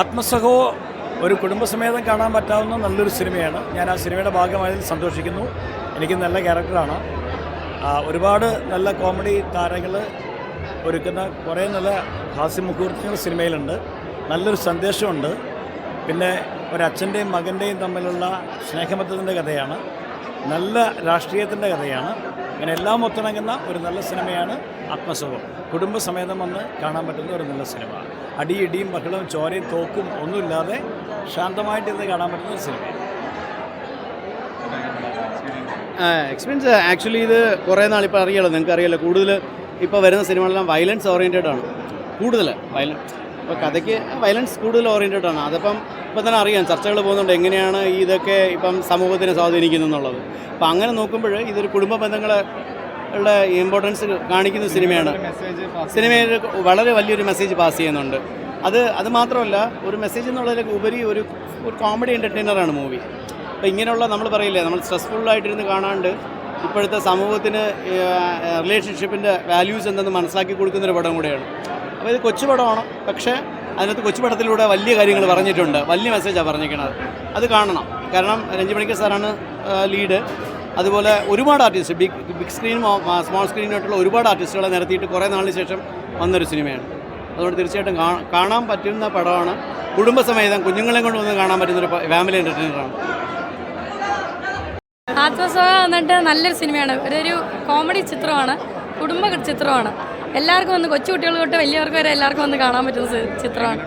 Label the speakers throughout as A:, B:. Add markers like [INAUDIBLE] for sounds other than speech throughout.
A: ആത്മസഹോ ഒരു കുടുംബസമേതം കാണാൻ പറ്റാവുന്ന നല്ലൊരു സിനിമയാണ്. ഞാൻ ആ സിനിമയുടെ ഭാഗമായതിൽ സന്തോഷിക്കുന്നു. എനിക്ക് നല്ല ക്യാരക്ടറാണ്. ഒരുപാട് നല്ല കോമഡി താരങ്ങൾ ഒരുക്കുന്ന കുറേ നല്ല ഹാസ്യമുഹൂർത്തങ്ങൾ സിനിമയിലുണ്ട്. നല്ലൊരു സന്ദേശമുണ്ട്. പിന്നെ ഒരച്ഛന്റെയും മകന്റെയും തമ്മിലുള്ള സ്നേഹബദ്ധത്തിന്റെ കഥയാണ്. നല്ല രാഷ്ട്രീയത്തിന്റെ കഥയാണ്. അങ്ങനെ എല്ലാം ഒത്തിണങ്ങുന്ന ഒരു നല്ല സിനിമയാണ് ആത്മസുഖം കുടുംബസമേതം വന്ന് കാണാൻ പറ്റുന്ന ഒരു നല്ല സിനിമ. അടി ഇടിയും ബഹളവും ചോരയും തോക്കും ഒന്നുമില്ലാതെ ശാന്തമായിട്ടിരുന്ന് കാണാൻ പറ്റുന്ന ഒരു സിനിമ.
B: എക്സ്പീരിയൻസ് ആക്ച്വലി ഇത് കുറേ നാളിപ്പോൾ അറിയാലോ നിങ്ങൾക്ക് അറിയാലോ കൂടുതൽ ഇപ്പോൾ വരുന്ന സിനിമകളെല്ലാം വയലൻസ് ഓറിയന്റഡ് ആണ്. കൂടുതൽ വയലൻസ് ഇപ്പോൾ കഥയ്ക്ക് വയലൻസ് കൂടുതൽ ഓറിയന്റഡ് ആണ്. അതിപ്പം ഇപ്പം തന്നെ അറിയാം ചർച്ചകൾ പോകുന്നുണ്ട് എങ്ങനെയാണ് ഇതൊക്കെ ഇപ്പം സമൂഹത്തിനെ സ്വാധീനിക്കുന്നു എന്നുള്ളത്. അപ്പോൾ അങ്ങനെ നോക്കുമ്പോൾ ഇതൊരു കുടുംബ ബന്ധങ്ങളെ ഉള്ള ഇമ്പോർട്ടൻസ് കാണിക്കുന്ന സിനിമയാണ്. സിനിമയിൽ വളരെ വലിയൊരു മെസ്സേജ് പാസ് ചെയ്യുന്നുണ്ട്. അത് അത് മാത്രമല്ല ഒരു മെസ്സേജ് എന്നുള്ളതിലേക്ക് ഉപരി ഒരു ഒരു കോമഡി എന്റർടൈനറാണ് മൂവി അപ്പോൾ ഇങ്ങനെയുള്ള നമ്മൾ പറയില്ലേ നമ്മൾ സ്ട്രെസ്ഫുള്ളായിട്ടിരുന്ന് കാണാണ്ട് ഇപ്പോഴത്തെ സമൂഹത്തിന് റിലേഷൻഷിപ്പിന്റെ വാല്യൂസ് എന്തെന്ന് മനസ്സിലാക്കി കൊടുക്കുന്നൊരു പടം കൂടെയാണ്. അപ്പോൾ ഇത് കൊച്ചുപടമാണ് പക്ഷേ അതിനകത്ത് കൊച്ചുപടത്തിലൂടെ വലിയ കാര്യങ്ങൾ പറഞ്ഞിട്ടുണ്ട്. വലിയ മെസ്സേജാണ് പറഞ്ഞിരിക്കുന്നത്. അത് കാണണം. കാരണം രഞ്ജി മണിക്കർ സാറാണ് ലീഡ് അതുപോലെ ഒരുപാട് ആർട്ടിസ്റ്റ് ബിഗ് ബിഗ് സ്ക്രീനും സ്മോൾ സ്ക്രീനുമായിട്ടുള്ള ഒരുപാട് ആർട്ടിസ്റ്റുകളെ നിരത്തിയിട്ട് കുറേ നാളിന് ശേഷം വന്നൊരു സിനിമയാണ്. അതുകൊണ്ട് തീർച്ചയായിട്ടും കാണാൻ പറ്റുന്ന പടമാണ്. കുടുംബസമേതം കുഞ്ഞുങ്ങളെ കൊണ്ട് വന്ന് കാണാൻ പറ്റുന്നൊരു ഫാമിലി എന്റർടൈനറാണ്
C: ആത്മസഹ എന്നിട്ട് നല്ലൊരു സിനിമയാണ്. ഒരു കോമഡി ചിത്രമാണ്. കുടുംബ ചിത്രമാണ്. എല്ലാവർക്കും വന്ന് കൊച്ചുകുട്ടികൾ തൊട്ട് വലിയവർക്ക് വരെ എല്ലാവർക്കും വന്ന് കാണാൻ പറ്റുന്ന ചിത്രമാണ്.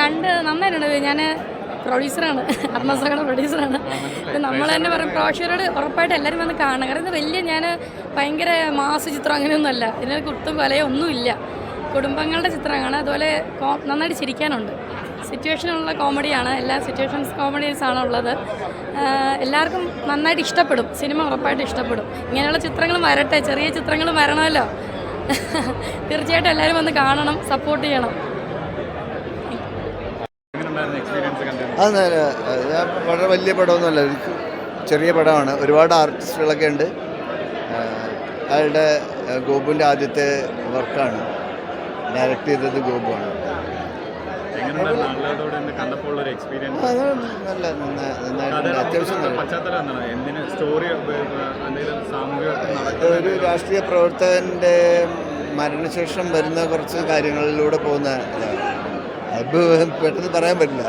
C: കണ്ട് നന്നായിട്ടുണ്ട്. ഞാൻ പ്രൊഡ്യൂസറാണ് ആത്മസഹയുടെ പ്രൊഡ്യൂസറാണ് നമ്മൾ തന്നെ പറയും. പ്രേക്ഷകരോട് ഉറപ്പായിട്ട് എല്ലാവരും വന്ന് കാണണം. കാരണം ഇത് വലിയ ഞാൻ ഭയങ്കര മാസ ചിത്രം അങ്ങനെയൊന്നുമല്ല. ഇതിനൊരു കുത്തും കൊലയോ ഒന്നുമില്ല. കുടുംബങ്ങളുടെ ചിത്രമാണ് അതുപോലെ നന്നായിട്ട് ചിരിക്കാനുണ്ട്. സിറ്റുവേഷനുള്ള കോമഡിയാണ്. എല്ലാ സിറ്റുവേഷൻസ് കോമഡീസ് ആണ് ഉള്ളത് എല്ലാവർക്കും നന്നായിട്ട് ഇഷ്ടപ്പെടും. സിനിമ ഉറപ്പായിട്ട് ഇഷ്ടപ്പെടും. ഇങ്ങനെയുള്ള ചിത്രങ്ങൾ വരട്ടെ. ചെറിയ ചിത്രങ്ങൾ വരണമല്ലോ. [LAUGHS] തീർച്ചയായിട്ടും എല്ലാവരും വന്ന് കാണണം സപ്പോർട്ട് ചെയ്യണം.
D: അത് വളരെ വലിയ പടമൊന്നുമല്ല. ചെറിയ പടമാണ്. ഒരുപാട് ആർട്ടിസ്റ്റുകളൊക്കെ ഉണ്ട്. അയാളുടെ ഗോപുവിന്റെ ആദ്യത്തെ വർക്കാണ് ഡയറക്റ്റ് ചെയ്തത് ഗോപുവാണ്.
E: ഒരു
D: രാഷ്ട്രീയ പ്രവർത്തകന്റെ മരണശേഷം വരുന്ന കുറച്ച് കാര്യങ്ങളിലൂടെ പോകുന്ന പെട്ടെന്ന് പറയാൻ പറ്റില്ല.